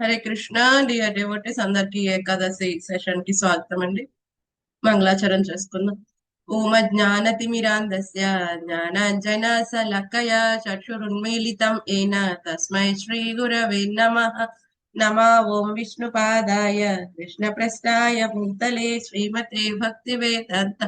Hare Krishna dear devotees అందరికి ఏకాదశి సెషన్కి స్వాగతం అండి. మంగళాచరం చేసుకుందాం. ఓమ జ్ఞానతిమిరాంధస్య జ్ఞానాంజన సలకయ చక్షురున్మీలితం ఏన తస్మై శ్రీ గురవే నమ. నమ ఓం విష్ణుపాదాయ కృష్ణప్రస్థాయ భూతలే శ్రీమతే భక్తి వేదాంత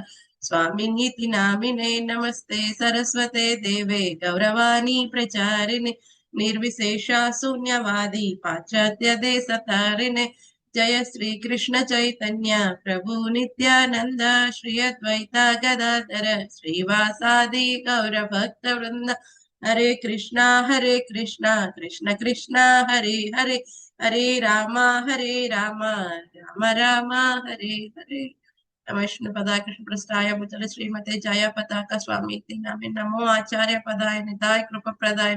స్వామిని నామినే నమస్తే సరస్వతే దేవే గౌరవాణి ప్రచారిణి నిర్విశేష శూన్యవాది పాశ్చాత్య దేశ తారిణే జయ శ్రీ కృష్ణ చైతన్య ప్రభు నిత్యానంద శ్రీ అద్వైత గదాధర శ్రీవాసాది గౌర భక్త వృంద హరే కృష్ణ హరే కృష్ణ కృష్ణ కృష్ణ హరే హరే హరే రామ హరే రామ రామ రామ హరే హరే విష్ణు పదాకృష్ణ పృష్టాయ భుజల శ్రీమతే జయ పతాక స్వామి నామే నమో ఆచార్య పదాయ నిదాయ కృప ప్రదాయ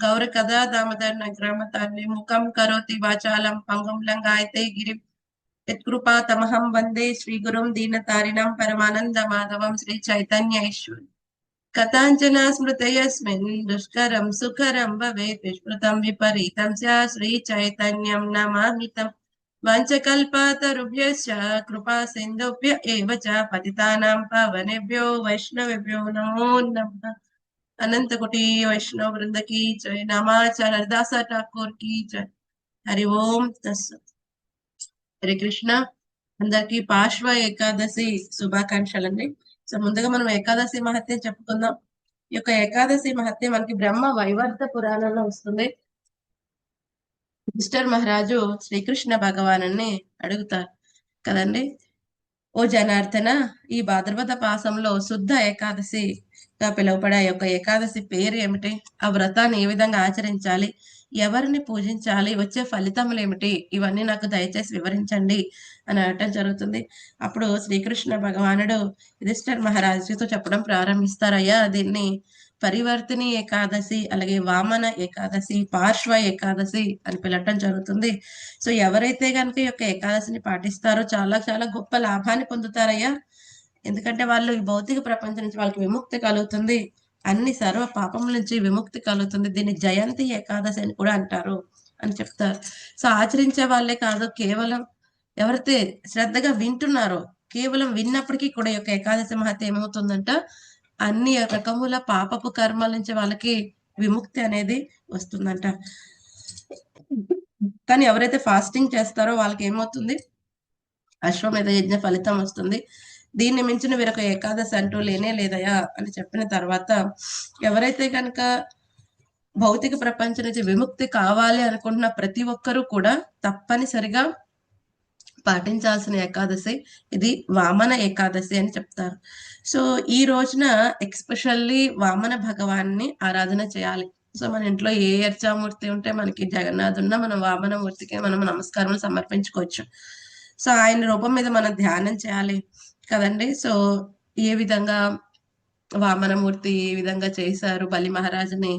గౌర కదా నగ్రామ నగ్రామతాన్ని ముఖం కరోతి వాచాలం పంగం లంగాయతే గిరి యత్కృపా తమహం వందే శ్రీ గురుం దీన తారిణం పరమానంద మాధవం శ్రీ చైతన్యేశ్వర్. కథాంచన స్మృతయస్మిన్ దుష్కరం సుఖరం భవేత్ విస్మృతం విపరీతం స్యా శ్రీ చైతన్యం నమామితం వంచకల్పతరుభ్యశ్చ కృపా సింధుభ్య ఏవ చ పతితానాం పవనేభ్యో వైష్ణవేభ్యో నమో నమః. అనంతకుటి వైష్ణవ బృందకి జయ నామాచార్య హరిదాస ఠాకూర్కి జయ హరి ఓం హరి హరే కృష్ణ. అందరికి పార్శ్వ ఏకాదశి శుభాకాంక్షలండి. సో ముందుగా మనం ఏకాదశి మహత్యం చెప్పుకుందాం. ఈ యొక్క ఏకాదశి మహత్యం మనకి బ్రహ్మ వైవర్త పురాణంలో వస్తుంది. మిస్టర్ మహారాజు శ్రీకృష్ణ భగవాను అడుగుతారు కదండి. ఓ జనార్దన ఈ భాద్రపద పాసంలో శుద్ధ ఏకాదశి గా పిలువబడే ఆ యొక్క ఏకాదశి పేరు ఏమిటి? ఆ వ్రతాన్ని ఏ విధంగా ఆచరించాలి? ఎవరిని పూజించాలి? వచ్చే ఫలితములు ఏమిటి? ఇవన్నీ నాకు దయచేసి వివరించండి అని అనటం జరుగుతుంది. అప్పుడు శ్రీకృష్ణ భగవానుడు యుధిష్ఠర్ మహారాజుతో చెప్పడం ప్రారంభిస్తారయ్యా. దీన్ని పరివర్తిని ఏకాదశి అలాగే వామన ఏకాదశి పార్శ్వ ఏకాదశి అని పిలవటం జరుగుతుంది. సో ఎవరైతే కనుక ఈ యొక్క ఏకాదశిని పాటిస్తారో చాలా చాలా గొప్ప లాభాన్ని పొందుతారయ్యా. ఎందుకంటే వాళ్ళు ఈ భౌతిక ప్రపంచం నుంచి వాళ్ళకి విముక్తి కలుగుతుంది. అన్ని సర్వ పాపముల నుంచి విముక్తి కలుగుతుంది. దీన్ని జయంతి ఏకాదశి అని కూడా అంటారు అని చెప్తారు. సో ఆచరించే వాళ్ళే కాదు కేవలం ఎవరైతే శ్రద్ధగా వింటున్నారో కేవలం విన్నప్పటికీ కూడా ఈ యొక్క ఏకాదశి మహత్య ఏమవుతుందంట అన్ని రకముల పాపపు కర్మల నుంచి వాళ్ళకి విముక్తి అనేది వస్తుందంట. కానీ ఎవరైతే ఫాస్టింగ్ చేస్తారో వాళ్ళకి ఏమవుతుంది? అశ్వమేధ యజ్ఞ ఫలితం వస్తుంది. దీన్ని మించిన వీరొక ఏకాదశి అంటూ లేనే లేదయా అని చెప్పిన తర్వాత ఎవరైతే కనుక భౌతిక ప్రపంచం నుంచి విముక్తి కావాలి అనుకుంటున్న ప్రతి ఒక్కరూ కూడా తప్పనిసరిగా పాటించాల్సిన ఏకాదశి ఇది వామన ఏకాదశి అని చెప్తారు. సో ఈ రోజున ఎక్స్పెషల్లీ వామన భగవాన్ని ఆరాధన చేయాలి. సో మన ఇంట్లో ఏ అర్చామూర్తి ఉంటే మనకి జగన్నాథ్ ఉన్నా మనం వామన మూర్తికి మనం నమస్కారం సమర్పించుకోవచ్చు. సో ఆయన రూపం మీద మనం ధ్యానం చేయాలి. కదండి. సో ఏ విధంగా వామనమూర్తి ఏ విధంగా చేశారు? బలి మహారాజుని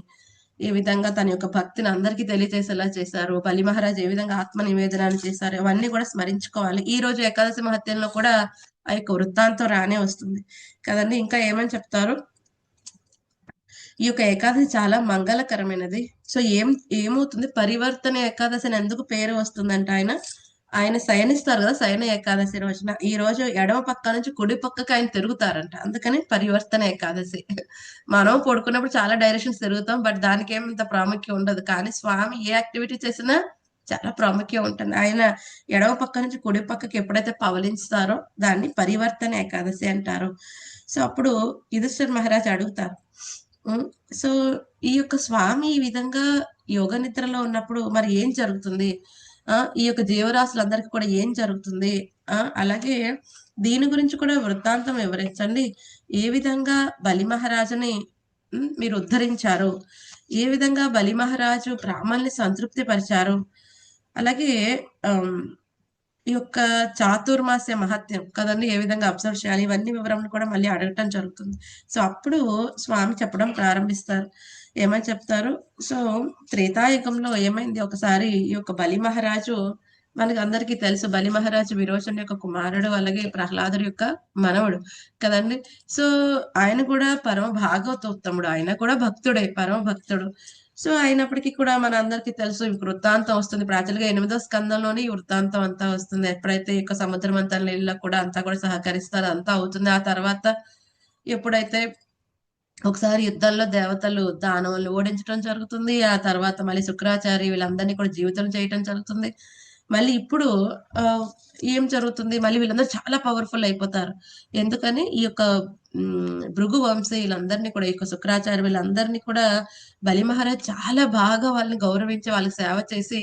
ఏ విధంగా తన యొక్క భక్తిని అందరికీ తెలియజేసేలా చేశారు? బలి మహారాజు ఏ విధంగా ఆత్మ నివేదనాలు చేశారు? అవన్నీ కూడా స్మరించుకోవాలి. ఈ రోజు ఏకాదశి మహత్యంలో కూడా ఆ యొక్క వృత్తాంతం రానే వస్తుంది. కదండి ఇంకా ఏమని చెప్తారు? ఈ యొక్క ఏకాదశి చాలా మంగళకరమైనది. సో ఏం ఏమవుతుంది? పరివర్తన ఏకాదశి అని ఎందుకు పేరు వస్తుందంట ఆయన? ఆయన శయనిస్తారు కదా శయన ఏకాదశి రోజున. ఈ రోజు ఎడమ పక్క నుంచి కుడి పక్కకి ఆయన తిరుగుతారంట. అందుకని పరివర్తన ఏకాదశి. మనం పడుకున్నప్పుడు చాలా డైరెక్షన్స్ తిరుగుతాం బట్ దానికి ఏమంత ప్రాముఖ్యం ఉండదు. కానీ స్వామి ఏ యాక్టివిటీ చేసినా చాలా ప్రాముఖ్యం ఉంటుంది. ఆయన ఎడమ పక్క నుంచి కుడి పక్కకి ఎప్పుడైతే పవలించుతారో దాన్ని పరివర్తన ఏకాదశి అంటారు. సో అప్పుడు యుధిష్ఠిర్ మహారాజ్ అడుగుతారు. సో ఈ యొక్క స్వామి ఈ విధంగా యోగ నిద్రలో ఉన్నప్పుడు మరి ఏం జరుగుతుంది? ఈ యొక్క జీవరాశులందరికీ కూడా ఏం జరుగుతుంది? ఆ అలాగే దీని గురించి కూడా వృత్తాంతం వివరించండి. ఏ విధంగా బలి మహారాజుని మీరు ఉద్ధరించారు? ఏ విధంగా బలి మహారాజు బ్రాహ్మణ్ని సంతృప్తి పరిచారు అలాగే ఈ యొక్క చాతుర్మాస్య మహత్యం కదండి ఏ విధంగా అబ్జర్వ్ చేయాలి? ఇవన్నీ వివరం కూడా మళ్ళీ అడగటం జరుగుతుంది. సో అప్పుడు స్వామి చెప్పడం ప్రారంభిస్తారు. ఏమని చెప్తారు? సో త్రేతాయుగంలో ఏమైంది? ఒకసారి ఈ యొక్క బలి మహారాజు మనకి అందరికీ తెలుసు బలి మహారాజు విరోచన యొక్క కుమారుడు అలాగే ప్రహ్లాదుడు యొక్క మనవడు కదండి. సో ఆయన కూడా పరమ భాగవతోత్తముడు ఆయన కూడా భక్తుడే పరమ భక్తుడు సో అయినప్పటికీ కూడా మన అందరికీ తెలుసు ఈ వృత్తాంతం వస్తుంది. ప్రాచులుగా ఎనిమిదో స్కందంలోనే ఈ వృత్తాంతం అంతా వస్తుంది. ఎప్పుడైతే ఈ యొక్క సముద్రం అంతా నీళ్ళ కూడా అంతా కూడా సహకరిస్తారు అంతా అవుతుంది. ఆ తర్వాత ఎప్పుడైతే ఒకసారి యుద్ధంలో దేవతలు దానవులు ఓడించడం జరుగుతుంది. ఆ తర్వాత మళ్ళీ శుక్రాచారి వీళ్ళందరినీ కూడా జీవితం చేయటం జరుగుతుంది. మళ్ళీ ఇప్పుడు ఏం జరుగుతుంది? మళ్ళీ వీళ్ళందరూ చాలా పవర్ఫుల్ అయిపోతారు. ఎందుకని? ఈ యొక్క భృగు వంశీ వీళ్ళందరినీ కూడా ఈ యొక్క శుక్రాచార్య వీళ్ళందరినీ కూడా బలి మహారాజ్ చాలా బాగా వాళ్ళని గౌరవించి వాళ్ళకి సేవ చేసి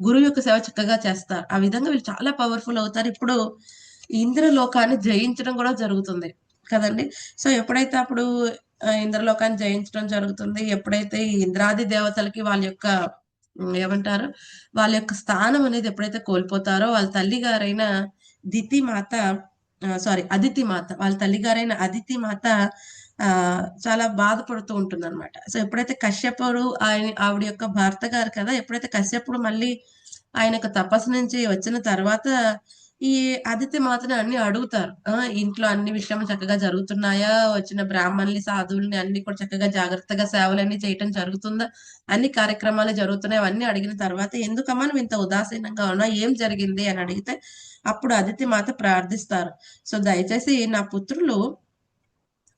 గురువు యొక్క సేవ చక్కగా చేస్తారు. ఆ విధంగా వీళ్ళు చాలా పవర్ఫుల్ అవుతారు. ఇప్పుడు ఇంద్రలోకాన్ని జయించడం కూడా జరుగుతుంది. కదండి? సో ఎప్పుడైతే అప్పుడు ఇంద్రలోకాన్ని జయించడం జరుగుతుంది. ఎప్పుడైతే ఈ ఇంద్రాది దేవతలకి వాళ్ళ యొక్క ఏమంటారు వాళ్ళ యొక్క స్థానం అనేది ఎప్పుడైతే కోల్పోతారో వాళ్ళ తల్లి గారైన దితి మాత సారీ అదితి మాత వాళ్ళ తల్లి గారైన అదితి మాత ఆ చాలా బాధపడుతూ ఉంటుంది అనమాట సో ఎప్పుడైతే కశ్యపుడు ఆయన ఆవిడ యొక్క భర్త గారు కదా ఎప్పుడైతే కశ్యపుడు మళ్ళీ ఆయన యొక్క తపస్సు నుంచి వచ్చిన తర్వాత ఈ అదితి మాతని అన్ని అడుగుతారు. ఆ ఇంట్లో అన్ని విషయాలు చక్కగా జరుగుతున్నాయా? వచ్చిన బ్రాహ్మణుల్ని సాధువుల్ని అన్ని కూడా చక్కగా జాగ్రత్తగా సేవలన్నీ చేయటం జరుగుతుందా? అన్ని కార్యక్రమాలు జరుగుతున్నాయి అవన్నీ అడిగిన తర్వాత ఎందుకమ్మా నువ్వు ఇంత ఉదాసీనంగా ఉన్నా ఏం జరిగింది? అని అడిగితే అప్పుడు అదితి మాత ప్రార్థిస్తారు. సో దయచేసి నా పుత్రులు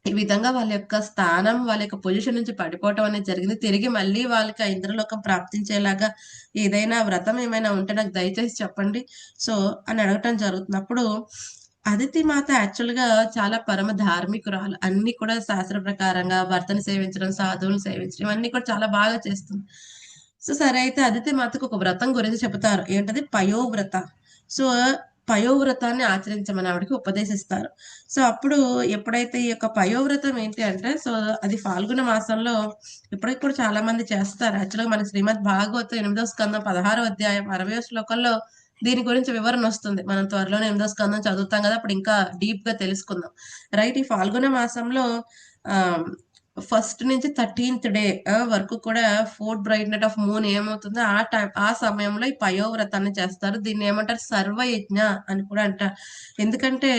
ఈ విధంగా వాళ్ళ యొక్క స్థానం వాళ్ళ యొక్క పొజిషన్ నుంచి పడిపోవటం అనేది జరిగింది. తిరిగి మళ్ళీ వాళ్ళకి ఆ ఇంద్రలోకం ప్రాప్తించేలాగా ఏదైనా వ్రతం ఏమైనా ఉంటే నాకు దయచేసి చెప్పండి. సో అని అడగటం జరుగుతున్నప్పుడు అదితి మాత యాక్చువల్గా చాలా పరమ ధార్మికురాలు. అన్ని కూడా శాస్త్ర ప్రకారంగా భర్తను సేవించడం సాధువులు సేవించడం ఇవన్నీ కూడా చాలా బాగా చేస్తుంది. సో సరే అయితే అదితి మాతకు ఒక వ్రతం గురించి చెబుతారు. ఏంటది? పయోవ్రత. సో పయోవ్రతాన్ని ఆచరించమని ఆవిడకి ఉపదేశిస్తారు. సో అప్పుడు ఎప్పుడైతే ఈ యొక్క పయోవ్రతం ఏంటి అంటే సో అది ఫాల్గుణ మాసంలో ఇప్పటికి కూడా చాలా మంది చేస్తారు. యాక్చువల్గా మన శ్రీమద్ భాగవతం ఎనిమిదో స్కందం పదహారో అధ్యాయం అరవయో శ్లోకంలో దీని గురించి వివరణ వస్తుంది. మనం త్వరలోనే ఎనిమిదో స్కందం చదువుతాం కదా అప్పుడు ఇంకా డీప్గా తెలుసుకుందాం. రైట్ ఈ ఫాల్గుణ మాసంలో ఆ ఫస్ట్ నుంచి థర్టీన్త్ డే వరకు కూడా ఫోర్త్ బ్రైట్నెట్ ఆఫ్ మూన్ ఏమవుతుందో ఆ టైం ఆ సమయంలో ఈ పయోవ్రతాన్ని చేస్తారు. దీన్ని ఏమంటారు? సర్వయజ్ఞ అని కూడా అంటారు. ఎందుకంటే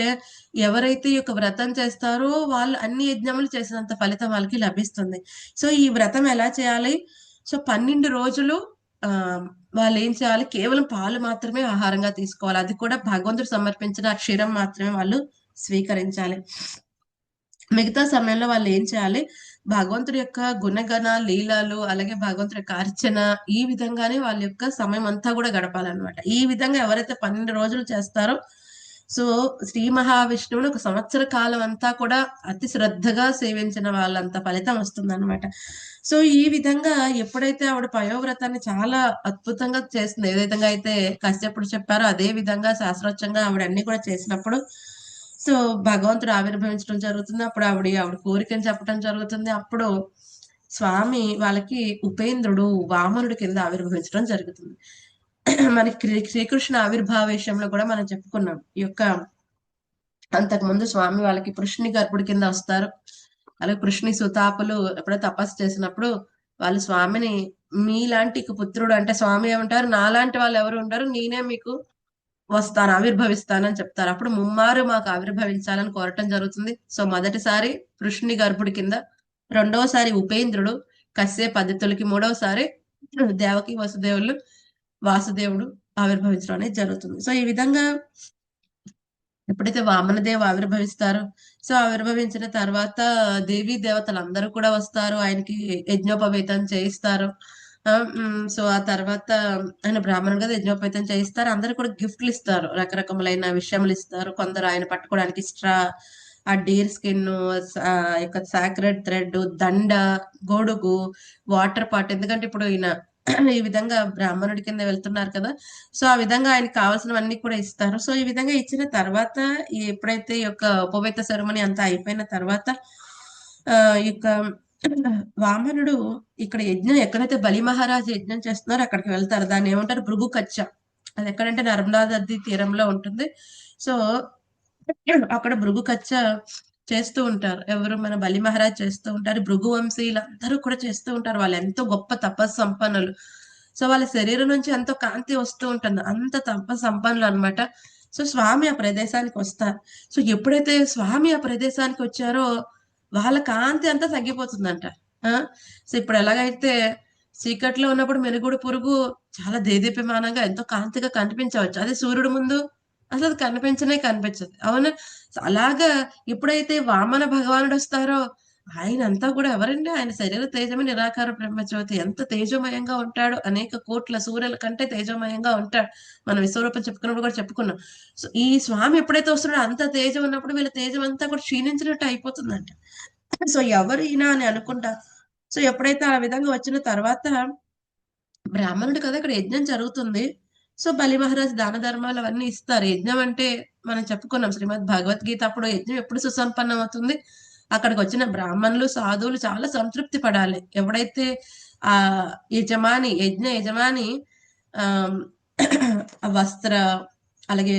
ఎవరైతే ఈ యొక్క వ్రతం చేస్తారో వాళ్ళు అన్ని యజ్ఞములు చేసినంత ఫలితం వాళ్ళకి లభిస్తుంది. సో ఈ వ్రతం ఎలా చేయాలి? సో పన్నెండు రోజులు ఆ వాళ్ళు ఏం చేయాలి? కేవలం పాలు మాత్రమే ఆహారంగా తీసుకోవాలి. అది కూడా భగవంతుడు సమర్పించిన క్షీరం మాత్రమే వాళ్ళు స్వీకరించాలి. మిగతా సమయంలో వాళ్ళు ఏం చేయాలి? భగవంతుడి యొక్క గుణగణ లీలాలు అలాగే భగవంతుడి యొక్క అర్చన ఈ విధంగానే వాళ్ళ యొక్క సమయం అంతా కూడా గడపాలన్నమాట. ఈ విధంగా ఎవరైతే పన్నెండు రోజులు చేస్తారో సో శ్రీ మహావిష్ణువుని ఒక సంవత్సర కాలం అంతా కూడా అతి శ్రద్ధగా సేవించిన వాళ్ళంత ఫలితం వస్తుంది అనమాట సో ఈ విధంగా ఎప్పుడైతే ఆవిడ పయోవ్రతాన్ని చాలా అద్భుతంగా చేస్తుంది ఏ విధంగా అయితే కశ్యపుడు చెప్పారో అదే విధంగా శాస్త్రోచ్చంగా ఆవిడ అన్ని కూడా చేసినప్పుడు సో భగవంతుడు ఆవిర్భవించడం జరుగుతుంది. అప్పుడు ఆవిడ ఆవిడ కోరికని చెప్పడం జరుగుతుంది. అప్పుడు స్వామి వాళ్ళకి ఉపేంద్రుడు వామనుడి కింద ఆవిర్భవించడం జరుగుతుంది. మనకి శ్రీకృష్ణ శ్రీకృష్ణ విషయంలో కూడా మనం చెప్పుకున్నాం. ఈ యొక్క అంతకుముందు స్వామి వాళ్ళకి కృష్ణి గర్భుడి కింద వస్తారు. అలాగే కృష్ణి సుతాపులు ఎప్పుడో తపస్సు చేసినప్పుడు వాళ్ళు స్వామిని మీలాంటి పుత్రుడు అంటే స్వామి ఏమంటారు? నాలాంటి వాళ్ళు ఎవరు ఉంటారు నేనే మీకు వస్తాను ఆవిర్భవిస్తానని చెప్తారు. అప్పుడు ముమ్మారు మాకు ఆవిర్భవించాలని కోరటం జరుగుతుంది. సో మొదటిసారి కృష్ణుని గర్భుడి కింద రెండవసారి ఉపేంద్రుడు కశ్యప పద్ధతులకి మూడవసారి దేవకి వసుదేవులు వాసుదేవుడు ఆవిర్భవించడం అనేది జరుగుతుంది. సో ఈ విధంగా ఎప్పుడైతే వామనదేవు ఆవిర్భవిస్తారు సో ఆవిర్భవించిన తర్వాత దేవీ దేవతలు అందరూ కూడా వస్తారు. ఆయనకి యజ్ఞోపవేతం చేయిస్తారు. సో ఆ తర్వాత ఆయన బ్రాహ్మణుడు కదా యజ్ఞోపేతం చేయిస్తారు. అందరు కూడా గిఫ్ట్లు ఇస్తారు. రకరకములైన విషయములు ఇస్తారు. కొందరు ఆయన పట్టుకోవడానికి స్ట్రా ఆ డీర్ స్కిన్ ఆ యొక్క సాక్రెడ్ థ్రెడ్ దండ గొడుగు వాటర్ పాట్. ఎందుకంటే ఇప్పుడు ఈయన ఈ విధంగా బ్రాహ్మణుడి కింద వెళ్తున్నారు కదా. సో ఆ విధంగా ఆయనకి కావాల్సినవన్నీ కూడా ఇస్తారు. సో ఈ విధంగా ఇచ్చిన తర్వాత ఎప్పుడైతే ఈ యొక్క ఉపవేత సెరమనీ అంతా అయిపోయిన తర్వాత ఆ ఈ యొక్క వామనుడు ఇక్కడ యజ్ఞం ఎక్కడైతే బలి మహారాజు యజ్ఞం చేస్తున్నారో అక్కడికి వెళ్తారు. దాన్ని ఏమంటారు? భృగు కచ్చ అది ఎక్కడంటే నర్మదా నది తీరంలో ఉంటుంది. సో అక్కడ భృగు కచ్చ చేస్తూ ఉంటారు. ఎవరు? మన బలి మహారాజ్ చేస్తూ ఉంటారు. భృగు వంశీయులందరూ కూడా చేస్తూ ఉంటారు. వాళ్ళు ఎంతో గొప్ప తపస్సు సంపన్నులు సో వాళ్ళ శరీరం నుంచి ఎంతో కాంతి వస్తూ ఉంటుంది. అంత తప సంపన్నులు అన్నమాట. సో స్వామి ఆ ప్రదేశానికి వస్తారు. సో ఎప్పుడైతే స్వామి ఆ ప్రదేశానికి వచ్చారో వాళ్ళ కాంతి అంతా తగ్గిపోతుందంట. సో ఇప్పుడు ఎలాగైతే చీకట్లో ఉన్నప్పుడు మెరుగుడు పురుగు చాలా దేదీప్యమానంగా ఎంతో కాంతిగా కనిపించవచ్చు. అదే సూర్యుడు ముందు అసలు అది కనిపించనే కనిపించదు. అవును? అలాగా ఎప్పుడైతే వామన భగవానుడు వస్తారో ఆయన అంతా కూడా ఎవరండి? ఆయన శరీర తేజమే నిరాకార బ్రహ్మజ్యోతి ఎంత తేజోమయంగా ఉంటాడు? అనేక కోట్ల సూర్యుల కంటే తేజోమయంగా ఉంటాడు. మనం విశ్వరూపం చెప్పుకున్నప్పుడు కూడా చెప్పుకున్నాం. సో ఈ స్వామి ఎప్పుడైతే వస్తున్నాడో అంత తేజం ఉన్నప్పుడు వీళ్ళ తేజం అంతా కూడా క్షీణించినట్టు అయిపోతుందంట. సో ఎవరైనా అని అనుకుంటా. సో ఎప్పుడైతే ఆ విధంగా వచ్చిన తర్వాత బ్రాహ్మణుడు కదా ఇక్కడ యజ్ఞం జరుగుతుంది. సో బలి మహారాజ్ దాన ధర్మాలు అవన్నీ ఇస్తారు. యజ్ఞం అంటే మనం చెప్పుకున్నాం శ్రీమద్ భగవద్గీత అప్పుడు యజ్ఞం ఎప్పుడు సుసంపన్నం అవుతుంది అక్కడికి వచ్చిన బ్రాహ్మణులు సాధువులు చాలా సంతృప్తి పడాలి. ఎవడైతే ఆ యజమాని యజ్ఞ యజమాని ఆ వస్త్ర అలాగే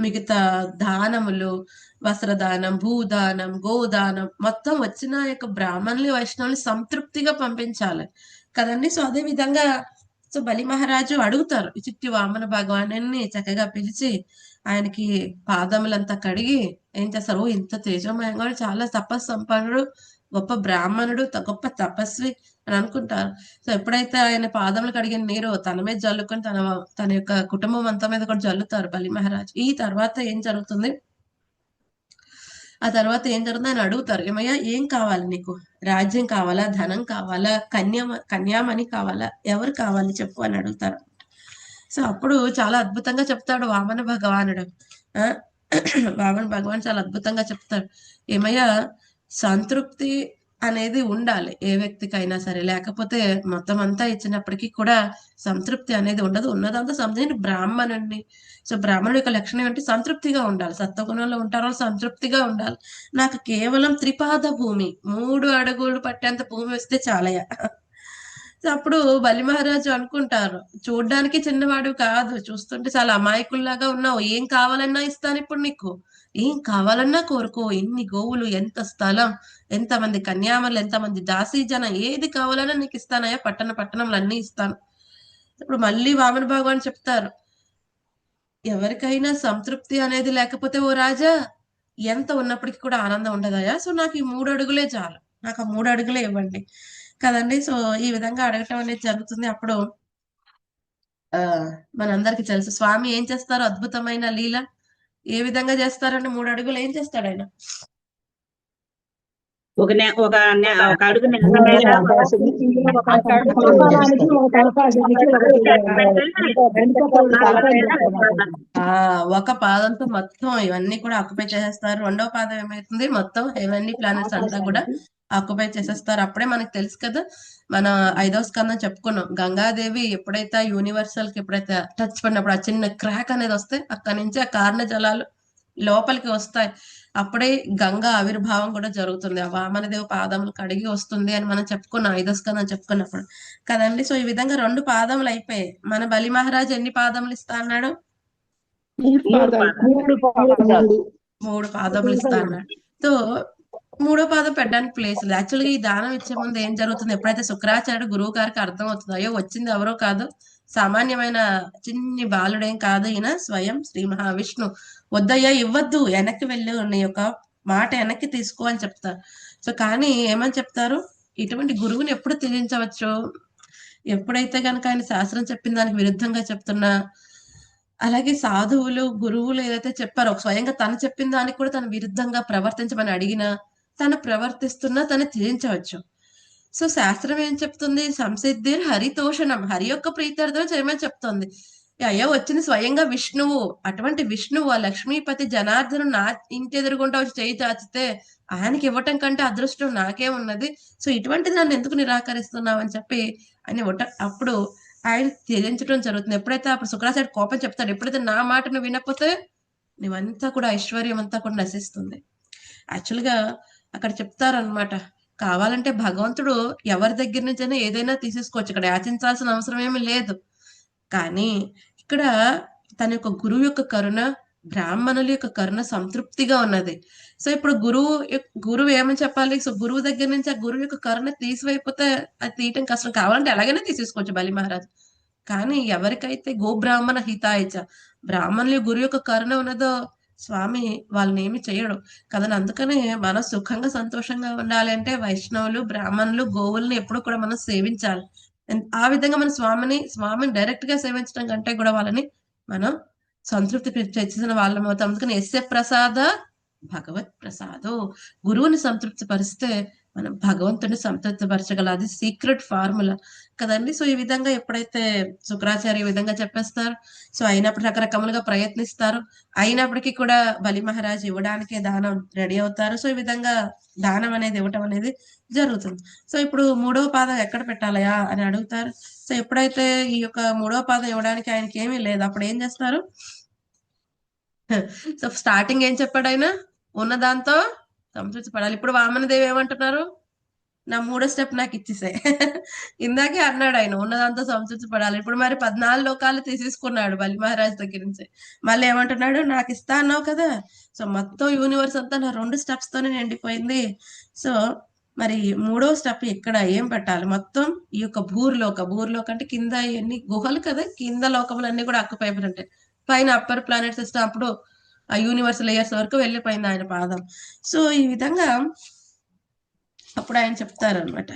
మిగతా దానములు వస్త్రదానం భూదానం గోదానం మొత్తం వచ్చిన యొక్క బ్రాహ్మణులు వైష్ణవుని సంతృప్తిగా పంపించాలి. కదండి? సో అదే విధంగా సో బలి మహారాజు అడుగుతారు చిట్టి వామన భగవాను చక్కగా పిలిచి ఆయనకి పాదములంతా కడిగి ఏం చేస్తారు? ఓ ఇంత తేజోమయంగా చాలా తపస్సు సంపన్నుడు గొప్ప బ్రాహ్మణుడు త- గొప్ప తపస్వి అని అనుకుంటారు. సో ఎప్పుడైతే ఆయన పాదములు కడిగిన నీరు తన మీద జల్లుకొని తన తన యొక్క కుటుంబం అంతా మీద కూడా జల్లుతారు బలి మహారాజ్. ఈ తర్వాత ఏం జరుగుతుంది? ఆ తర్వాత ఏం జరుగుతుంది? ఆయన అడుగుతారు ఏమయ్యా ఏం కావాలి నీకు? రాజ్యం కావాలా? ధనం కావాలా? కన్యా కన్యామణి కావాలా? ఎవరు కావాలి చెప్పు అని అడుగుతారు. సో అప్పుడు చాలా అద్భుతంగా చెప్తాడు వామన భగవానుడు. ఆ? వామన భగవాన్ చాలా అద్భుతంగా చెప్తాడు. ఏమయ్యా సంతృప్తి అనేది ఉండాలి ఏ వ్యక్తికైనా సరే. లేకపోతే మొత్తం అంతా ఇచ్చినప్పటికీ కూడా సంతృప్తి అనేది ఉండదు. ఉన్నదంతా సంతృప్తి. బ్రాహ్మణుడిని సో బ్రాహ్మణుడి యొక్క లక్షణం ఏంటి సంతృప్తిగా ఉండాలి. సత్వగుణంలో ఉంటారో సంతృప్తిగా ఉండాలి. నాకు కేవలం త్రిపాద భూమి. మూడు అడుగులు పట్టేంత భూమి వస్తే చాలయ్యా. సో అప్పుడు బలి మహారాజు అనుకుంటారు చూడ్డానికి చిన్నవాడు కాదు చూస్తుంటే చాలా అమాయకుల్లాగా ఉన్నావు ఏం కావాలన్నా ఇస్తాను ఇప్పుడు నీకు. ఏం కావాలన్నా కోరుకో ఎన్ని గోవులు ఎంత స్థలం ఎంతమంది కన్యామలు ఎంతమంది దాసీ జనం ఏది కావాలన్నా నీకు ఇస్తానయ్యా పట్టణ పట్టణంలో అన్ని ఇస్తాను. ఇప్పుడు మళ్ళీ వామన భగవాన్ చెప్తారు ఎవరికైనా సంతృప్తి అనేది లేకపోతే ఓ రాజా ఎంత ఉన్నప్పటికీ కూడా ఆనందం ఉండదయా సో నాకు ఈ మూడు అడుగులే చాలు నాకు ఆ మూడు అడుగులే ఇవ్వండి. కదండి. సో ఈ విధంగా అడగటం అనేది జరుగుతుంది. అప్పుడు ఆ మనందరికి తెలుసు. స్వామి ఏం చేస్తారు అద్భుతమైన లీల. ఏ విధంగా చేస్తారని మూడు అడుగులు ఏం చేస్తాడు ఆయన? ఒక నె- ఒక ఒక అడుగు ఒక పాదంతో మొత్తం ఇవన్నీ కూడా ఆక్యుపై చేసేస్తారు. రెండో పాదం ఏమైతుంది? మొత్తం హెవెన్లీ ప్లానెట్స్ అంతా కూడా ఆక్యుపై చేసేస్తారు. అప్పుడే మనకు తెలుసు కదా మన ఐదవ స్కందం చెప్పుకున్నాం. గంగాదేవి ఎప్పుడైతే యూనివర్సల్కి ఎప్పుడైతే టచ్ పడినప్పుడు ఆ చిన్న క్రాక్ అనేది వస్తే అక్కడి నుంచి ఆ కారణ జలాలు లోపలికి వస్తాయి అప్పుడే గంగా ఆవిర్భావం కూడా జరుగుతుంది. ఆ వామనదేవి పాదములు కడిగి వస్తుంది అని మనం చెప్పుకున్నాం ఐదో స్కందం చెప్పుకున్నప్పుడు. కదండి? సో ఈ విధంగా రెండు పాదములు అయిపోయాయి. మన బలి మహారాజు ఎన్ని పాదములు ఇస్తా అన్నాడు? మూడు పాదములు. ఇస్తా అన్నాడు. సో మూడో పాదం పెట్టడానికి ప్లేస్ లేదు. యాక్చువల్గా ఈ దానం ఇచ్చే ముందు ఏం జరుగుతుంది? ఎప్పుడైతే శుక్రాచార్యుడు గురువు గారికి అర్థం అవుతుందో అయ్యో వచ్చింది ఎవరో కాదు సామాన్యమైన చిన్ని బాలుడేం కాదు ఈయన స్వయం శ్రీ మహావిష్ణు. వద్దయ్యా ఇవ్వద్దు వెనక్కి వెళ్ళి నీ యొక్క మాట వెనక్కి తీసుకో అని చెప్తారు సో కానీ ఏమని చెప్తారు? ఇటువంటి గురువుని ఎప్పుడు త్యజించవచ్చు ఎప్పుడైతే కనుక ఆయన శాస్త్రం చెప్పిన దానికి విరుద్ధంగా చెప్తున్నా అలాగే సాధువులు గురువులు ఏదైతే చెప్పారో స్వయంగా తను చెప్పిన దానికి కూడా తను విరుద్ధంగా ప్రవర్తించమని అడిగినా తను ప్రవర్తిస్తున్నా తను త్యజించవచ్చు సో శాస్త్రం ఏం చెప్తుంది? సంసిద్ధి హరితోషణం హరి యొక్క ప్రీత్యర్థం చేయమని చెప్తుంది. అయ్యో వచ్చింది స్వయంగా విష్ణువు. అటువంటి విష్ణువు ఆ లక్ష్మీపతి జనార్దను నా ఇంటి ఎదురుగుంటా వచ్చి చేయి చాచితే ఆయనకి ఇవ్వటం కంటే అదృష్టం నాకే ఉన్నది. సో ఇటువంటిది నన్ను ఎందుకు నిరాకరిస్తున్నావు అని చెప్పి ఆయన అప్పుడు ఆయన త్యజించడం జరుగుతుంది. ఎప్పుడైతే అప్పుడు శుక్రాచార్య కోపం చెప్తాడు ఎప్పుడైతే నా మాటను వినకపోతే నీవంతా కూడా ఐశ్వర్యం అంతా కూడా నశిస్తుంది. యాక్చువల్గా అక్కడ చెప్తారనమాట కావాలంటే భగవంతుడు ఎవరి దగ్గర నుంచైనా ఏదైనా తీసేసుకోవచ్చు. ఇక్కడ యాచించాల్సిన అవసరం ఏమీ లేదు. కానీ ఇక్కడ తన యొక్క గురువు యొక్క కరుణ బ్రాహ్మణుల యొక్క కరుణ సంతృప్తిగా ఉన్నది. సో ఇప్పుడు గురువు గురువు ఏమని చెప్పాలి? సో గురువు దగ్గర నుంచి ఆ గురువు యొక్క కరుణ తీసివైపోతే అది తీయటం కష్టం కావాలంటే ఎలాగైనా తీసేసుకోవచ్చు బలి మహారాజు. కానీ ఎవరికైతే గో బ్రాహ్మణ హితాయిచ బ్రాహ్మణుల గురువు యొక్క కరుణ ఉన్నదో స్వామి వాళ్ళని ఏమి చేయడు. కదని అందుకనే మనం సుఖంగా సంతోషంగా ఉండాలి అంటే వైష్ణవులు బ్రాహ్మణులు గోవుల్ని ఎప్పుడు కూడా మనం సేవించాలి. ఆ విధంగా మన స్వామిని స్వామిని డైరెక్ట్గా సేవించడం కంటే కూడా వాళ్ళని మనం సంతృప్తి తెచ్చిన వాళ్ళం అవుతాం. అందుకని ఎస్ఏ ప్రసాద భగవత్ ప్రసాదో. గురువుని సంతృప్తి పరిస్తే మనం భగవంతుని సంతృప్తి పరచగల అది సీక్రెట్ ఫార్ములా కదండి. సో ఈ విధంగా ఎప్పుడైతే శుక్రాచార్య ఈ విధంగా చెప్పేస్తారు సో అయినప్పుడు రకరకములుగా ప్రయత్నిస్తారు. అయినప్పటికీ కూడా బలి మహారాజ్ ఇవ్వడానికే దానం రెడీ అవుతారు. సో ఈ విధంగా దానం అనేది ఇవ్వటం అనేది జరుగుతుంది. సో ఇప్పుడు మూడవ పాదం ఎక్కడ పెట్టాలయా అని అడుగుతారు. సో ఎప్పుడైతే ఈ యొక్క మూడవ పాదం ఇవ్వడానికి ఆయనకి ఏమీ లేదు అప్పుడు ఏం చేస్తారు? సో స్టార్టింగ్ ఏం చెప్పాడు ఆయన ఉన్న దాంతో సంతృప్తి పడాలి ఇప్పుడు వామనదేవి ఏమంటున్నారు? నా మూడో స్టెప్ నాకు ఇచ్చేసే. ఇందాకే అన్నాడు ఆయన ఉన్నదంతా సంతృప్తి పడాలి ఇప్పుడు మరి పద్నాలుగు లోకాలు తీసేసుకున్నాడు బలి మహారాజ్ దగ్గర నుంచి. మళ్ళీ ఏమంటున్నాడు? నాకు ఇస్తా అన్నావు కదా. సో మొత్తం యూనివర్స్ అంతా నా రెండు స్టెప్స్ తోనే నిండిపోయింది. సో మరి మూడో స్టెప్ ఇక్కడ ఏం పెట్టాలి? మొత్తం ఈ యొక్క భూర్లోక భూర్లోక అంటే కింద ఇవన్నీ గుహలు కదా? కింద లోకములన్నీ కూడా అక్కుపైపులు ఉంటాయి. పైన అప్పర్ ప్లానెట్ సిస్టమ్ అప్పుడు ఆ యూనివర్స్ లేయర్స్ వరకు వెళ్ళిపోయింది ఆయన పాదం. సో ఈ విధంగా అప్పుడు ఆయన చెప్తారు అనమాట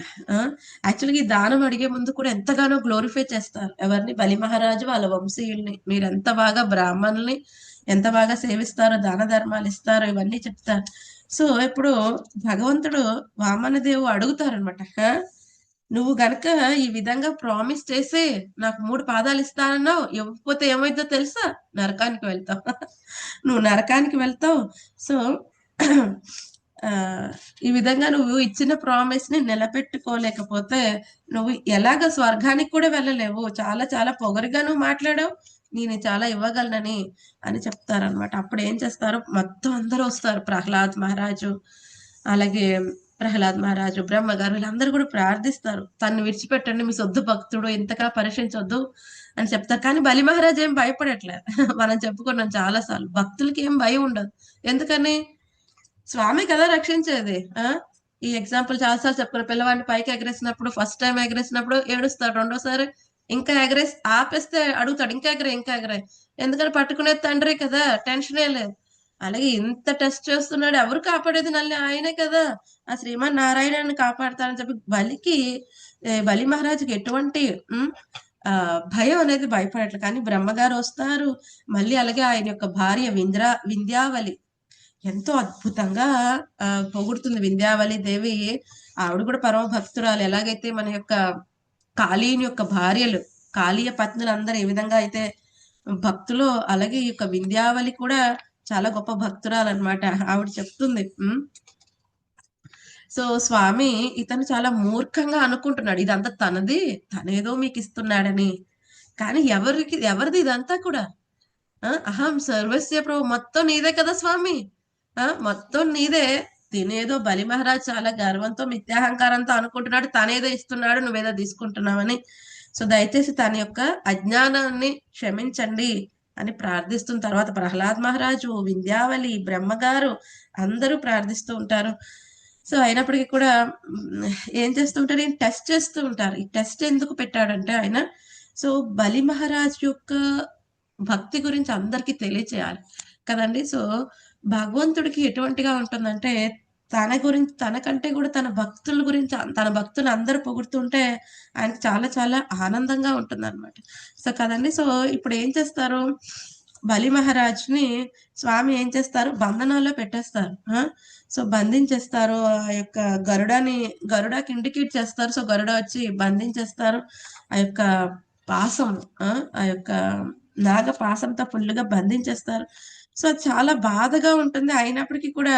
యాక్చువల్గా ఈ దానం అడిగే ముందు కూడా ఎంతగానో గ్లోరిఫై చేస్తారు. ఎవరిని? బలి మహారాజు వాళ్ళ వంశీయుల్ని. మీరు ఎంత బాగా బ్రాహ్మణుల్ని ఎంత బాగా సేవిస్తారో దాన ధర్మాలు ఇస్తారో ఇవన్నీ చెప్తారు. సో ఇప్పుడు భగవంతుడు వామనదేవు అడుగుతారనమాట నువ్వు గనక ఈ విధంగా ప్రామిస్ చేసి నాకు మూడు పాదాలు ఇస్తానన్నావు ఇవ్వకపోతే ఏమైందో తెలుసా? నరకానికి వెళ్తావు. నువ్వు నరకానికి వెళ్తావు. సో ఆ ఈ విధంగా నువ్వు ఇచ్చిన ప్రామిస్ని నిలబెట్టుకోలేకపోతే నువ్వు ఎలాగ స్వర్గానికి కూడా వెళ్ళలేవు. చాలా చాలా పొగరుగా నువ్వు మాట్లాడావు. నేను చాలా ఇవ్వగలనని అని చెప్తారనమాట అప్పుడు ఏం చేస్తారు? మొత్తం అందరూ వస్తారు. ప్రహ్లాద్ మహారాజు అలాగే ప్రహ్లాద్ మహారాజు బ్రహ్మగారు వీళ్ళందరూ కూడా ప్రార్థిస్తారు. తను విడిచిపెట్టండి మీ సొద్దు భక్తుడు ఇంతగా పరీక్షించొద్దు అని చెప్తారు. కానీ బలి మహారాజు ఏం భయపడట్లేదు మనం చెప్పుకున్నాం చాలా సార్లు భక్తులకి ఏం భయం ఉండదు. ఎందుకని? స్వామి కదా రక్షించేది ఆ? ఈ ఎగ్జాంపుల్ చాలాసార్లు చెప్పుకున్న పిల్లవాడిని పైకి ఎగరేసినప్పుడు ఫస్ట్ టైం ఎగరేసినప్పుడు ఏడుస్తాడు రెండోసారి. ఇంకా ఎగరేసి ఆపేస్తే అడుగుతాడు ఇంకా ఎగరే ఇంకా ఎగరే. ఎందుకంటే పట్టుకునే తండ్రి కదా టెన్షనే లేదు. అలాగే ఇంత టెస్ట్ చేస్తున్నాడు ఎవరు కాపాడేది నల్లి ఆయనే కదా. ఆ శ్రీమన్ నారాయణని కాపాడతానని చెప్పి బలికి బలి మహారాజుకి ఎటువంటి ఆ భయం అనేది భయపడట్లేదు. కానీ బ్రహ్మగారు వస్తారు. మళ్ళీ అలాగే ఆయన యొక్క భార్య వింద్రా వింధ్యావళి. ఎంతో అద్భుతంగా ఆ, పొగుడుతుంది వింధ్యావళి దేవి. ఆవిడ కూడా పరమ భక్తురాలు ఎలాగైతే మన యొక్క కాళీని యొక్క భార్యలు కాళీయ పత్నులు అందరూ ఏ విధంగా అయితే భక్తులు అలాగే ఈ యొక్క వింధ్యావళి కూడా చాలా గొప్ప భక్తురాలు అనమాట ఆవిడ చెప్తుంది. సో స్వామి ఇతను చాలా మూర్ఖంగా అనుకుంటున్నాడు. ఇదంతా తనది తనేదో మీకు ఇస్తున్నాడని. కానీ ఎవరికి ఎవరిది ఇదంతా కూడా? అహం సర్వస్య ప్రభు మొత్తం నీదే కదా స్వామి. ఆ మొత్తం నీదే. తినేదో బలి మహారాజ్ చాలా గర్వంతో మిథ్యాహంకారంతో అనుకుంటున్నాడు. తనేదో ఇస్తున్నాడు నువ్వేదో తీసుకుంటున్నావని. సో దయచేసి తన యొక్క అజ్ఞానాన్ని క్షమించండి అని ప్రార్థిస్తున్న తర్వాత ప్రహ్లాద్ మహారాజు వింధ్యావళి బ్రహ్మగారు అందరూ ప్రార్థిస్తూ ఉంటారు. సో అయినప్పటికీ కూడా ఏం చేస్తుంటారు ఈయన టెస్ట్ చేస్తూ ఉంటారు. ఈ టెస్ట్ ఎందుకు పెట్టాడంటే ఆయన సో బలి మహారాజ్ యొక్క భక్తి గురించి అందరికీ తెలియచేయాలి కదండి. సో భగవంతుడికి ఎటువంటిగా ఉంటుందంటే తన గురించి తనకంటే కూడా తన భక్తుల గురించి తన భక్తులు అందరూ పొగుడుతుంటే ఆయన చాలా చాలా ఆనందంగా ఉంటుంది అనమాట సో కదండి సో ఇప్పుడు ఏం చేస్తారు? బలి మహారాజ్ని స్వామి ఏం చేస్తారు? బంధనాల్లో పెట్టేస్తారు. సో బంధించేస్తారు. ఆ యొక్క గరుడాని గరుడాకి ఇండికేట్ చేస్తారు. సో గరుడ వచ్చి బంధించేస్తారు. ఆ యొక్క పాసం ఆ? ఆ యొక్క నాగ పాసంతో ఫుల్గా బంధించేస్తారు. సో అది చాలా బాధగా ఉంటుంది. అయినప్పటికీ కూడా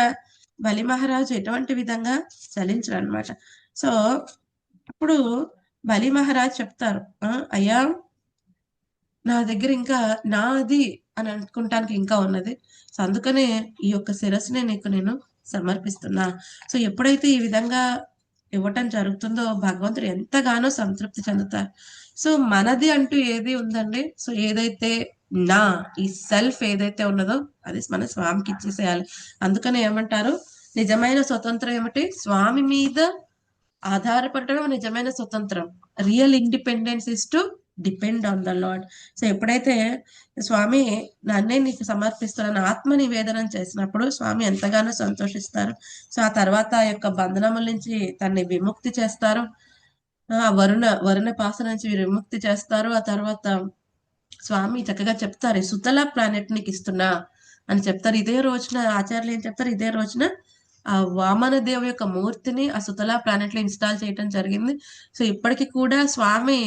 బలి మహారాజు ఎటువంటి విధంగా చలించరు అనమాట సో ఇప్పుడు బలి మహారాజ్ చెప్తారు అయ్యా నా దగ్గర ఇంకా నాది అని అనుకుంటానికి ఇంకా ఉన్నది. సో అందుకనే ఈ యొక్క శిరస్సుని నీకు నేను సమర్పిస్తున్నా. సో ఎప్పుడైతే ఈ విధంగా ఇవ్వటం జరుగుతుందో భగవంతుడు ఎంతగానో సంతృప్తి చెందుతారు సో మనది అంటూ ఏది ఉందండి? సో ఏదైతే నా ఈ సెల్ఫ్ ఏదైతే ఉన్నదో అది మన స్వామికి ఇచ్చేసేయాలి. అందుకనే ఏమంటారు? నిజమైన స్వతంత్రం ఏమిటి? స్వామి మీద ఆధారపడటం నిజమైన స్వతంత్రం. Real independence is to depend on the lord so ఎప్పుడైతే స్వామి నన్నే నీకు సమర్పిస్తున్నాను ఆత్మ నివేదనం చేసినప్పుడు స్వామి ఎంతగానో సంతోషిస్తారు. సో ఆ తర్వాత ఆ యొక్క బంధనముల నుంచి తన్ని విముక్తి చేస్తారు. ఆ వరుణ వరుణ పాస నుంచి విముక్తి చేస్తారు. ఆ తర్వాత స్వామి చక్కగా చెప్తారు సుతల ప్లానెట్ నీకు ఇస్తున్నా అని చెప్తారు. ఇదే రోజున ఆచార్యులు ఏం చెప్తారు? ఇదే రోజున ఆ వామన దేవు యొక్క మూర్తిని ఆ సుతల ప్లానెట్లో ఇన్స్టాల్ చేయడం జరిగింది. సో ఇప్పటికి కూడా స్వామి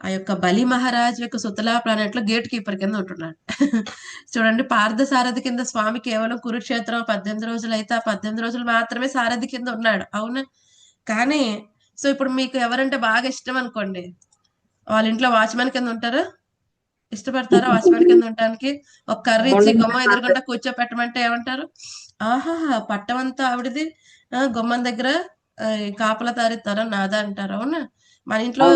ఆ యొక్క బలి మహారాజ్ యొక్క సుతలా ప్లానెట్లో గేట్ కీపర్ కింద ఉంటున్నాడు. చూడండి పార్థ సారథి కింద స్వామి కేవలం కురుక్షేత్రం పద్దెనిమిది రోజులు అయితే ఆ పద్దెనిమిది రోజులు మాత్రమే సారథి కింద ఉన్నాడు. అవునా? కానీ సో ఇప్పుడు మీకు ఎవరంటే బాగా ఇష్టం అనుకోండి వాళ్ళ ఇంట్లో వాచ్మెన్ కింద ఉంటారు? ఇష్టపడతారా? వాచ్మెన్ కింద ఉండడానికి ఒక కర్రీ ఇచ్చి గుమ్మం ఎదురుకుండా కూర్చోపెట్టమంటే ఏమంటారు? ఆహాహా పట్టమంతా ఆవిడది. గుమ్మం దగ్గర కాపలా తారిస్తారా నాదా అంటారు. అవునా? మన ఇంట్లో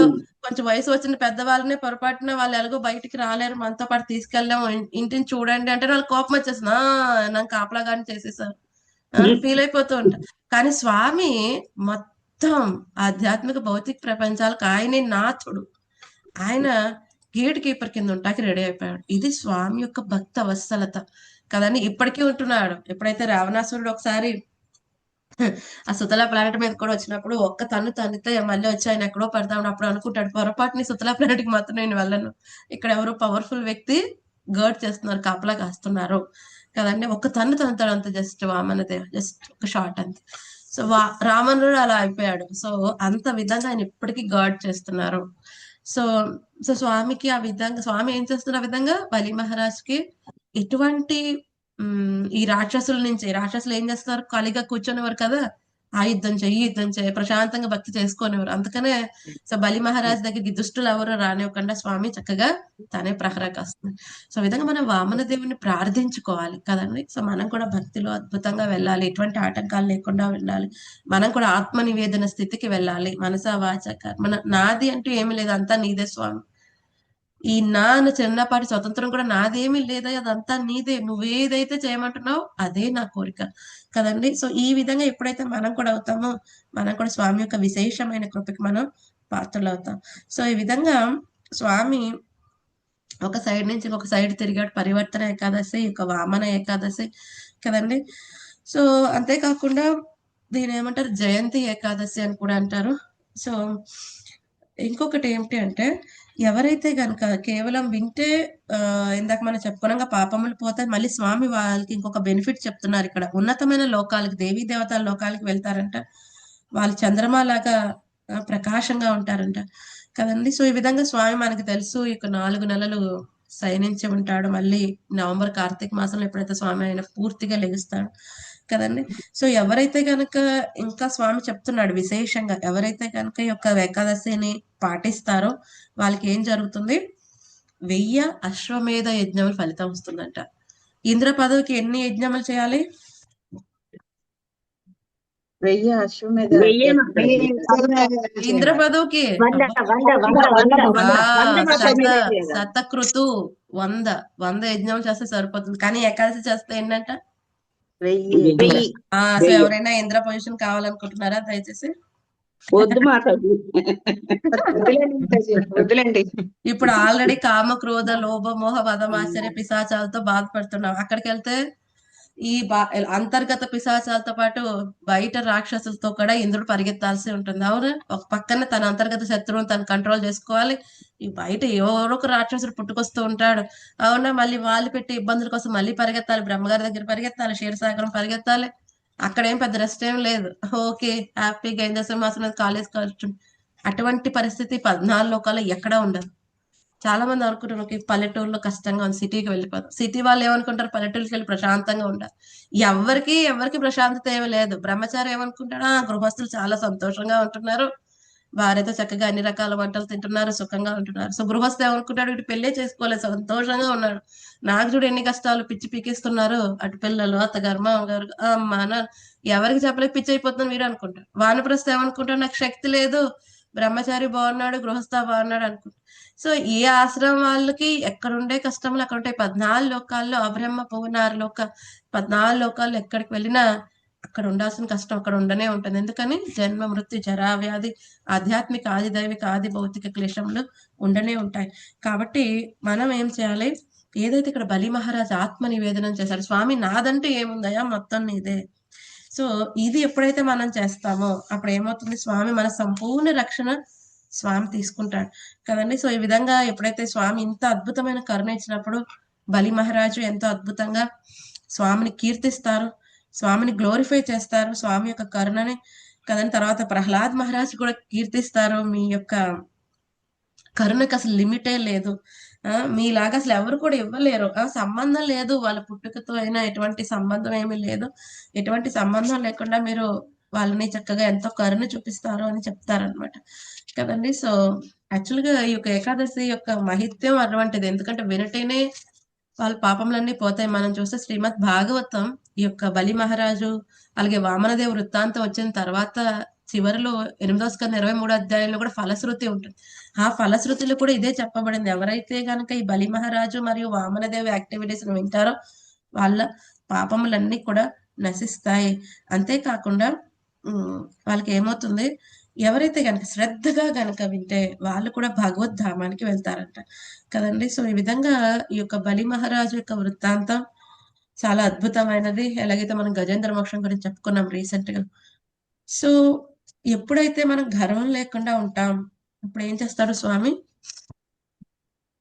కొంచెం వయసు వచ్చిన పెద్దవాళ్ళనే పొరపాటున వాళ్ళు ఎలాగో బయటికి రాలేరు. మనతో పాటు తీసుకెళ్ళాము. ఇంటిని చూడండి అంటే వాళ్ళకి కోపం వచ్చేస్తుంది ఆ నాకు కాపలా గాని చేసేసారు. ఫీల్ అయిపోతూ ఉంటారు కానీ స్వామి మొత్తం ఆధ్యాత్మిక భౌతిక ప్రపంచాలకు ఆయనే నాథుడు. ఆయన గేట్ కీపర్ కింద ఉంటాకి రెడీ అయిపోయాడు. ఇది స్వామి యొక్క భక్త వత్సలత. కదండి? ఇప్పటికీ ఉంటున్నాడు. ఎప్పుడైతే రావణాసురుడు ఒకసారి ఆ సుతల ప్లానెట్ మీద కూడా వచ్చినప్పుడు ఒక్క తన్ను తనితే మళ్ళీ వచ్చి ఆయన ఎక్కడో పడతాడు అప్పుడు అనుకుంటాడు. పొరపాటుని సుతల ప్లానెట్కి మాత్రం నేను వెళ్ళను. ఇక్కడ ఎవరు పవర్ఫుల్ వ్యక్తి గర్డ్ చేస్తున్నారు. కాపలా కాస్తున్నారు. కదండి? ఒక్క తన్ను తనుతాడు అంత. జస్ట్ వామనదేవ్ జస్ట్ ఒక షార్ట్ అంతే. సో వా రామనుడు అలా అయిపోయాడు. సో అంత విధంగా ఆయన ఇప్పటికీ గాడ్ చేస్తున్నారు. సో సో స్వామికి ఆ విధంగా స్వామి ఏం చేస్తున్న విధంగా బలి మహారాజ్కి ఎటువంటి ఈ రాక్షసుల నుంచి రాక్షసులు ఏం చేస్తున్నారు? ఖాళీగా కూర్చొనేవారు కదా ఆ యుద్ధం చెయ్యి యుద్ధం చేయి ప్రశాంతంగా భక్తి చేసుకునేవారు. అందుకనే సో బలి మహారాజ్ దగ్గరికి దుష్టులు ఎవరు రానివ్వకుండా స్వామి చక్కగా తానే ప్రహరా కాస్తుంది సో విధంగా మనం వామన దేవుని ప్రార్థించుకోవాలి కదండి. సో మనం కూడా భక్తిలో అద్భుతంగా వెళ్ళాలి. ఎటువంటి ఆటంకాలు లేకుండా వెళ్ళాలి. మనం కూడా ఆత్మ నివేదన స్థితికి వెళ్ళాలి. మనసా వాచ కర్మన నాది అంటూ ఏమి లేదు. అంతా నీదే స్వామి. ఈ నా చిన్నపాటి స్వతంత్రం కూడా నాదేమీ లేదా అదంతా నీదే. నువ్వేదైతే చేయమంటున్నావు అదే నా కోరిక. కదండి? సో ఈ విధంగా ఎప్పుడైతే మనం కూడా అవుతామో మనం కూడా స్వామి యొక్క విశేషమైన కృపకి మనం పాత్రలు అవుతాం సో ఈ విధంగా స్వామి ఒక సైడ్ నుంచి ఒక సైడ్ తిరిగాడు. పరివర్తన ఏకాదశి ఒక వామన ఏకాదశి. కదండి? సో అంతేకాకుండా దీని ఏమంటారు? జయంతి ఏకాదశి అని కూడా అంటారు. సో ఇంకొకటి ఏమిటి అంటే ఎవరైతే గనుక కేవలం వింటే ఆ, ఇందాక మనం చెప్పుకున్నాక పాపములు పోతాయి మళ్ళీ స్వామి వాళ్ళకి ఇంకొక బెనిఫిట్ చెప్తున్నారు ఇక్కడ. ఉన్నతమైన లోకాలకి దేవీ దేవతల లోకాలకి వెళ్తారంట. వాళ్ళు చంద్రమా లాగా ప్రకాశంగా ఉంటారంట. కదండి? సో ఈ విధంగా స్వామి మనకి తెలుసు ఇక నాలుగు నెలలు శయనించి ఉంటాడు. మళ్ళీ నవంబర్ కార్తీక మాసంలో ఎప్పుడైతే స్వామి ఆయన పూర్తిగా లెగుస్తాడు కదండి సో ఎవరైతే కనుక ఇంకా స్వామి చెప్తున్నాడు విశేషంగా ఎవరైతే కనుక ఈ యొక్క ఏకాదశిని పాటిస్తారో వాళ్ళకి ఏం జరుగుతుంది వెయ్యి అశ్వమేధ యజ్ఞముల ఫలితం వస్తుందంట ఇంద్ర పదవికి ఎన్ని యజ్ఞములు చేయాలి వెయ్యి అశ్వమేధ వెయ్యి ఇంద్ర పదవికి. శతకృతు వంద వంద యజ్ఞం చేస్తే సరిపోతుంది కానీ ఏకాదశి చేస్తే ఏంటంట వెయ్యి సో ఎవరైనా ఇంద్ర పొజిషన్ కావాలనుకుంటున్నారా దయచేసి? వద్దు మాట్లాడు. ఇప్పుడు ఆల్రెడీ కామ క్రోధ లోభ మోహ మదం ఆశ్చర్య పిశాచాలతో బాధపడుతున్నాం. అక్కడికి వెళ్తే ఈ బా అంతర్గత పిశాచాలతో పాటు బయట రాక్షసులతో కూడా ఇంద్రుడు పరిగెత్తాల్సి ఉంటుంది. అవును ఒక పక్కన తన అంతర్గత శత్రువును తను కంట్రోల్ చేసుకోవాలి. ఈ బయట ఎవరో ఒక రాక్షసుడు పుట్టుకొస్తూ ఉంటాడు. అవునా? మళ్ళీ వాళ్ళు పెట్టే ఇబ్బందుల కోసం మళ్ళీ పరిగెత్తాలి. బ్రహ్మగారి దగ్గర పరిగెత్తాలి. క్షీరసాగరం పరిగెత్తాలి. అక్కడ ఏం పెద్ద రెస్ట్ ఏం లేదు. ఓకే హ్యాపీగా ఏం చేస్తాం కాలేజ్ కూర్చుని అటువంటి పరిస్థితి పద్నాలుగు లోకాల్లో ఎక్కడా ఉండదు. చాలా మంది అనుకుంటారు "ఓకే, పల్లెటూరులో కష్టంగా ఉంది సిటీకి వెళ్ళిపోతాం సిటీ వాళ్ళు ఏమనుకుంటారు పల్లెటూరుకి వెళ్ళి ప్రశాంతంగా ఉండాలి. ఎవరికి ఎవరికి ప్రశాంతత ఏమి లేదు. బ్రహ్మచారి ఏమనుకుంటాడా గృహస్థులు చాలా సంతోషంగా ఉంటున్నారు. భార్యతో చక్కగా అన్ని రకాల వంటలు తింటున్నారు సుఖంగా ఉంటున్నారు. సో గృహస్థ ఏమనుకుంటాడు ఇటు పెళ్ళే చేసుకోలేదు సంతోషంగా ఉన్నాడు. నాకు చూడు ఎన్ని కష్టాలు పిచ్చి పీకిస్తున్నారు. అటు పిల్లలు అత్తగారు మామగారు అమ్మ నాన్న ఎవరికి చెప్పలేక పిచ్చి అయిపోతుందని మీరు అనుకుంటారు వానప్రస్థ ఏమనుకుంటాడు నాకు శక్తి లేదు. బ్రహ్మచారి బాగున్నాడు గృహస్థ బాగున్నాడు అనుకుంటా. సో ఏ ఆశ్రమం వాళ్ళకి ఎక్కడుండే కష్టములు అక్కడ ఉంటాయి. పద్నాలుగు లోకాల్లో అబ్రహ్మ పువ్వునారు లోక పద్నాలుగు లోకాల్లో ఎక్కడికి వెళ్ళినా అక్కడ ఉండాల్సిన కష్టం అక్కడ ఉండనే ఉంటుంది. ఎందుకని? జన్మ మృత్యు జరా వ్యాధి ఆధ్యాత్మిక ఆది దైవిక ఆది భౌతిక క్లేశములు ఉండనే ఉంటాయి. కాబట్టి మనం ఏం చేయాలి? ఏదైతే ఇక్కడ బలి మహారాజ్ ఆత్మ నివేదనం చేశారు స్వామి నాదంటే ఏముందయా మొత్తం నీదే. సో ఇది ఎప్పుడైతే మనం చేస్తామో అప్పుడు ఏమవుతుంది? స్వామి మన సంపూర్ణ రక్షణ స్వామి తీసుకుంటాడు. కదండి? సో ఈ విధంగా ఎప్పుడైతే స్వామి ఇంత అద్భుతమైన కరుణ ఇచ్చినప్పుడు బలి మహారాజు ఎంతో అద్భుతంగా స్వామిని కీర్తిస్తారు స్వామిని గ్లోరిఫై చేస్తారు స్వామి యొక్క కరుణని. కదండి? తర్వాత ప్రహ్లాద్ మహారాజ్ కూడా కీర్తిస్తారు. మీ యొక్క కరుణకు అసలు లిమిటే లేదు. మీలాగా అసలు ఎవరు కూడా ఇవ్వలేరు. సంబంధం లేదు. వాళ్ళ పుట్టుకతో అయినా ఎటువంటి సంబంధం ఏమీ లేదు. ఎటువంటి సంబంధం లేకుండా మీరు వాళ్ళని చక్కగా ఎంతో కరుణ చూపిస్తారు అని చెప్తారనమాట కదండి? సో యాక్చువల్గా ఈ యొక్క ఏకాదశి యొక్క మహిత్యం అటువంటిది ఎందుకంటే వినటేనే వాళ్ళ పాపములన్నీ పోతాయి. మనం చూస్తే శ్రీమద్ భాగవతం ఈ యొక్క బలి మహారాజు అలాగే వామనదేవ వృత్తాంతం వచ్చిన తర్వాత చివరిలో ఎనిమిదో స్కంద ఇరవై మూడో అధ్యాయంలో కూడా ఫలశ్రుతి ఉంటుంది. ఆ ఫలశ్రుతిలో కూడా ఇదే చెప్పబడింది. ఎవరైతే గనక ఈ బలి మహారాజు మరియు వామనదేవి యాక్టివిటీస్ వింటారో వాళ్ళ పాపములన్నీ కూడా నశిస్తాయి. అంతేకాకుండా వాళ్ళకి ఏమవుతుంది? ఎవరైతే కనుక శ్రద్ధగా కనుక వింటే వాళ్ళు కూడా భగవద్ధామానికి వెళ్తారంట. కదండి? సో ఈ విధంగా ఈ యొక్క బలి మహారాజు యొక్క వృత్తాంతం చాలా అద్భుతమైనది. ఎలాగైతే మనం గజేంద్ర మోక్షం గురించి చెప్పుకున్నాం రీసెంట్గా సో ఎప్పుడైతే మనం గర్వం లేకుండా ఉంటాం అప్పుడు ఏం చేస్తాడు స్వామి?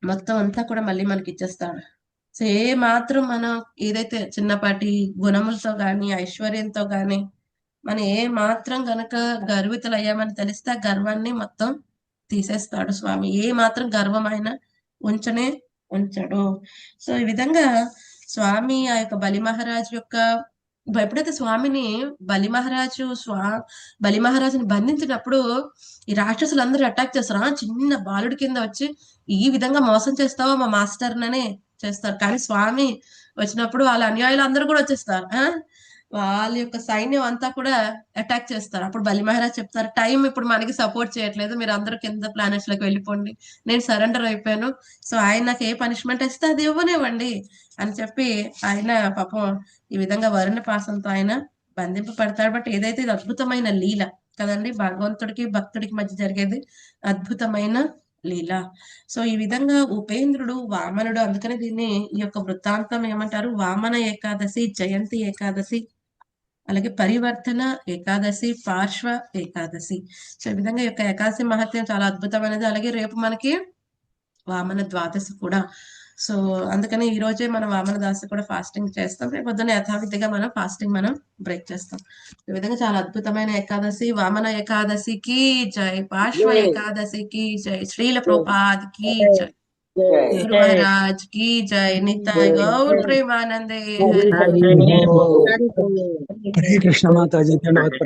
మొత్తం అంతా కూడా మళ్ళీ మనకి ఇచ్చేస్తాడు సో ఏ మాత్రం మనం ఏదైతే చిన్నపాటి గుణములతో గాని ఐశ్వర్యంతో గాని మనం ఏ మాత్రం గనక గర్వితులు అయ్యామని తెలిస్తే ఆ గర్వాన్ని మొత్తం తీసేస్తాడు స్వామి. ఏ మాత్రం గర్వమైన ఉంచనే ఉంచడు. సో ఈ విధంగా స్వామి ఆ యొక్క బలి మహారాజు యొక్క ఎప్పుడైతే స్వామిని బలి మహారాజు స్వా బలి మహారాజుని బంధించినప్పుడు ఈ రాక్షసులందరూ అటాక్ చేస్తారు? ఆ చిన్న బాలుడి కింద వచ్చి ఈ విధంగా మోసం చేస్తావా మా మాస్టర్ ననే చేస్తారు. కానీ స్వామి వచ్చినప్పుడు వాళ్ళ అనుయాయులు అందరూ కూడా వచ్చేస్తారు. వాళ్ళ యొక్క సైన్యం అంతా కూడా అటాక్ చేస్తారు. అప్పుడు బలి మహారాజ్ చెప్తారు టైం ఇప్పుడు మనకి సపోర్ట్ చేయట్లేదు. మీరు అందరూ కింద ప్లానెట్స్లోకి వెళ్ళిపోండి. నేను సరెండర్ అయిపోయాను. సో ఆయన నాకు ఏ పనిష్మెంట్ ఇస్తే అది ఇవ్వనివ్వండి అని చెప్పి ఆయన పాపం ఈ విధంగా వరుణ పాసంతో ఆయన బంధింపబడతాడు బట్ ఏదైతే ఇది అద్భుతమైన లీల కదండి భగవంతుడికి భక్తుడికి మధ్య జరిగేది అద్భుతమైన లీల. సో ఈ విధంగా ఉపేంద్రుడు వామనుడు అందుకని దీన్ని ఈ యొక్క వృత్తాంతం ఏమంటారు? వామన ఏకాదశి జయంతి ఏకాదశి అలాగే పరివర్తన ఏకాదశి పార్శ్వ ఏకాదశి. సో ఈ విధంగా యొక్క ఏకాదశి మహత్యం చాలా అద్భుతమైనది అలాగే రేపు మనకి వామన ద్వాదశి కూడా. సో అందుకని ఈ రోజే మనం వామన దాసి కూడా ఫాస్టింగ్ చేస్తాం. రేపు పొద్దున్న యథావిధిగా మనం ఫాస్టింగ్ మనం బ్రేక్ చేస్తాం. ఈ విధంగా చాలా అద్భుతమైన ఏకాదశి వామన ఏకాదశికి జై పార్శ్వ ఏకాదశికి జై. శ్రీల ప్రోపాద్కి జై. గురు మహారాజ్కి జై నితాయ్ గౌర్ ప్రేమానందే హరి హరి హరి కృష్ణ మాతాజీ ధన్యవాద